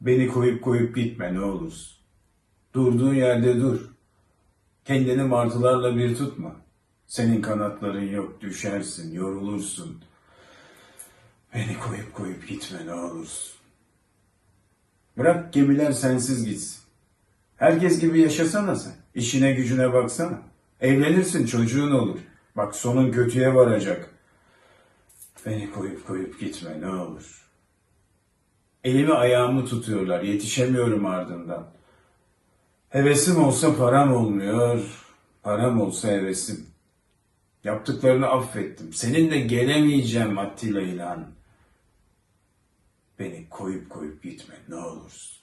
Beni koyup koyup gitme ne olursun. Durduğun yerde dur. Kendini martılarla bir tutma. Senin kanatların yok, düşersin, yorulursun. Beni koyup koyup gitme ne olursun. Bırak gemiler sensiz gitsin. Herkes gibi yaşasana sen. İşine gücüne baksana. Evlenirsin çocuğun olur. Bak sonun kötüye varacak. Beni koyup koyup gitme ne olur. Elimi ayağımı tutuyorlar. Yetişemiyorum ardından. Hevesim olsa param olmuyor. Param olsa hevesim. Yaptıklarını affettim. Seninle gelemeyeceğim Attila İlhan. Beni koyup koyup gitme ne olursun.